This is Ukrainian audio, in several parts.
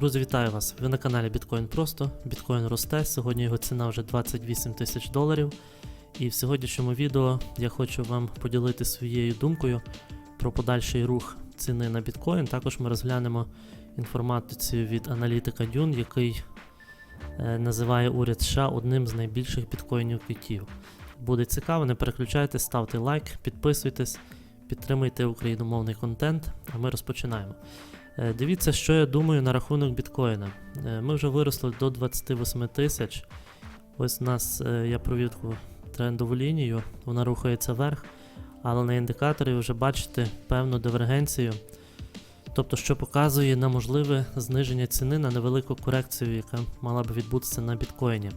Друзі, вітаю вас! Ви на каналі Bitcoin Просто. Біткоін росте. Сьогодні його ціна вже 28 тисяч доларів. І в сьогоднішньому відео я хочу вам поділити своєю думкою про подальший рух ціни на біткоін. Також ми розглянемо інформацію від аналітика Dune, який е, називає уряд США одним з найбільших біткоїнів китів. Буде цікаво, не переключайтесь, ставте лайк, підписуйтесь, підтримуйте україномовний контент, а ми розпочинаємо. Е, Дивіться, що я думаю на рахунок біткоїна. Е, Ми вже виросли до 28 тисяч. Ось у нас е, я провів трендову лінію, вона рухається вверх, але на індикаторі вже бачите певну дивергенцію. Тобто, що показує на можливе зниження ціни на невелику корекцію, яка мала б відбутися на біткоїні.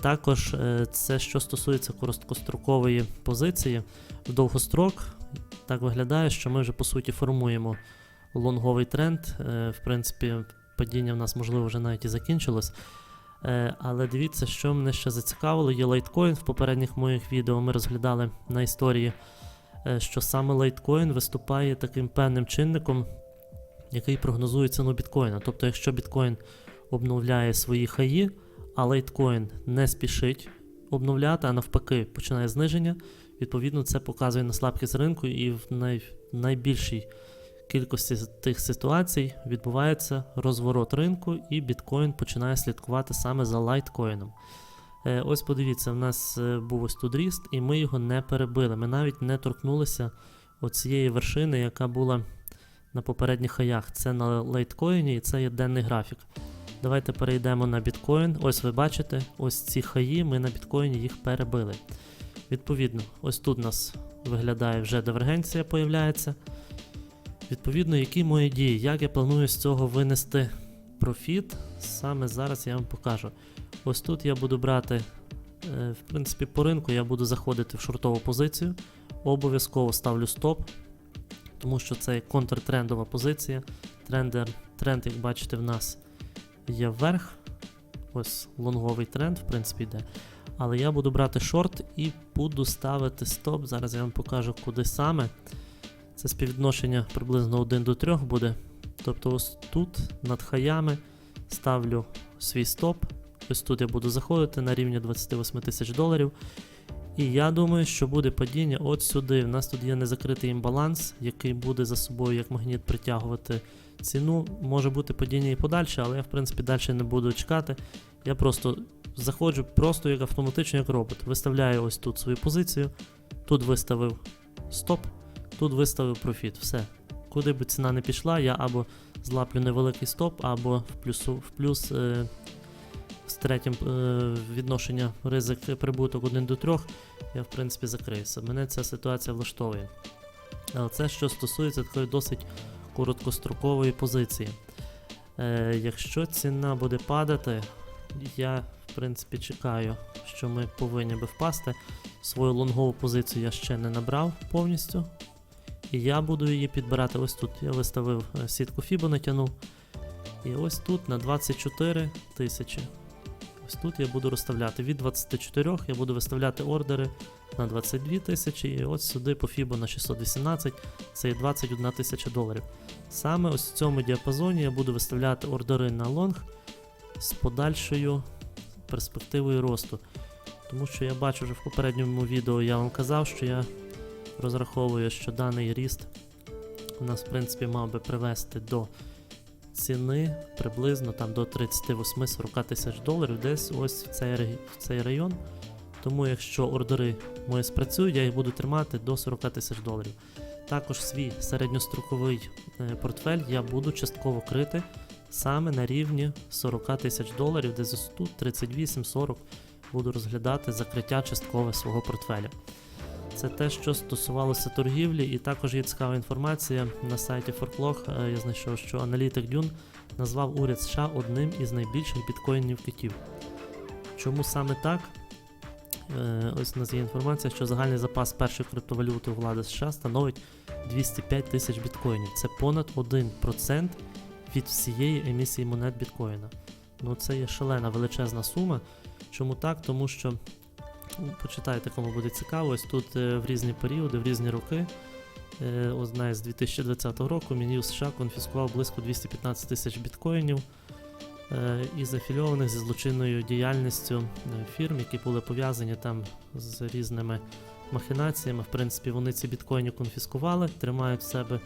Також це що стосується короткострокової позиції, в довгострок так виглядає, що ми вже по суті формуємо лонговий тренд. Е, В принципі, падіння в нас можливо вже навіть і закінчилось. Е, Але дивіться, що мене ще зацікавило. Є лайткоін. В попередніх моїх відео ми розглядали на історії, е, що саме лайткоін виступає таким певним чинником, який прогнозує ціну біткоїна. Тобто, якщо біткоін обновляє свої хаї, а лайткоін не спішить обновляти, а навпаки, починає зниження. Відповідно, це показує на слабкість ринку, і в най, найбільшій кількості тих ситуацій відбувається розворот ринку, і біткоін починає слідкувати саме за лайткоїном. Е, ось подивіться, в нас е, був ось тут ріст, і ми його не перебили. Ми навіть не торкнулися оцієї вершини, яка була на попередніх хаях. Це на лайткоїні і це є денний графік. Давайте перейдемо на біткоін. Ось ви бачите, ось ці хаї, ми на біткоїні їх перебили. Відповідно, ось тут у нас виглядає вже дивергенція появляється. Відповідно, які мої дії, як я планую з цього винести профіт, саме зараз я вам покажу. Ось тут я буду брати, е, в принципі, по ринку я буду заходити в шортову позицію. Обов'язково ставлю стоп, тому що це контртрендова позиція. Трендер, тренд, як бачите, в нас є вверх. Ось лонговий тренд, в принципі, йде. Але я буду брати шорт і буду ставити стоп. Зараз я вам покажу, куди саме. Це співвідношення приблизно 1 до 3 буде. Тобто, ось тут над хаями ставлю свій стоп. Ось тут я буду заходити на рівні 28 тисяч доларів. І я думаю, що буде падіння от сюди. У нас тут є незакритий імбаланс, який буде за собою як магніт притягувати ціну. Може бути падіння і подальше, але я в принципі далі не буду чекати. Я просто заходжу просто як автоматично, як робот. Виставляю ось тут свою позицію. Тут виставив стоп, тут виставив профіт. Все. Куди би ціна не пішла, я або злаплю невеликий стоп, або в, плюсу, в плюс е, з третім е, відношення ризик прибуток 1 до 3, я в принципі закриюся. Мене ця ситуація влаштовує. Але це що стосується такої досить короткострокової позиції. Е, якщо ціна буде падати, я в принципі чекаю, що ми повинні би впасти. Свою лонгову позицію я ще не набрав повністю. І я буду її підбирати ось тут. Я виставив е, сітку Фібо натягнув. І ось тут на 24 тисячі. Ось тут я буду розставляти від 24 я буду виставляти ордери на 22 тисячі, і ось сюди по Фібо на 618, це є 21 тисяча доларів. Саме ось в цьому діапазоні я буду виставляти ордери на лонг з подальшою перспективою росту. Тому що я бачу вже в попередньому відео я вам казав, що я розраховую, що даний ріст у нас в принципі мав би привести до ціни приблизно там до 38-40 тисяч доларів, десь ось в цей, в цей район. Тому якщо ордери мої спрацюють, я їх буду тримати до 40 тисяч доларів. Також свій середньостроковий е, портфель я буду частково крити саме на рівні 40 тисяч доларів, десь ось тут 38-40 буду розглядати закриття часткове свого портфеля. Це те, що стосувалося торгівлі, і також є цікава інформація на сайті Forklog. е, Я знайшов, що аналітик Дюн назвав уряд США одним із найбільших біткоїнів китів. Чому саме так? Е, Ось у нас є інформація, що загальний запас першої криптовалюти влади США становить 205 тисяч біткоїнів. Це понад 1% від всієї емісії монет біткоїна. Ну це є шалена величезна сума. Чому так? Тому що почитайте, кому буде цікаво. Ось тут е, в різні періоди, в різні роки Е, Одна з 2020 року Мін'юз США конфіскував близько 215 тисяч біткоїнів е, із афільованих зі злочинною діяльністю фірм, які були пов'язані там з різними махінаціями. В принципі, вони ці біткоїни конфіскували, тримають в себе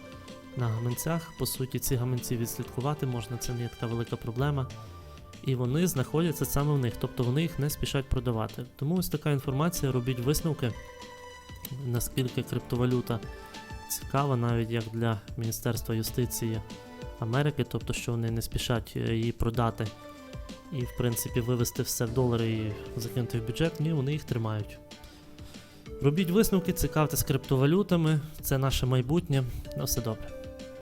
на гаманцях. По суті, ці гаманці відслідкувати можна, це не така велика проблема. І вони знаходяться саме в них, тобто вони їх не спішать продавати. Тому ось така інформація, робіть висновки, наскільки криптовалюта цікава, навіть як для Міністерства юстиції Америки, тобто що вони не спішать е, її продати і, в принципі, вивести все в долари і закинути в бюджет, ні, вони їх тримають. Робіть висновки, цікавтесь криптовалютами, це наше майбутнє. На все добре.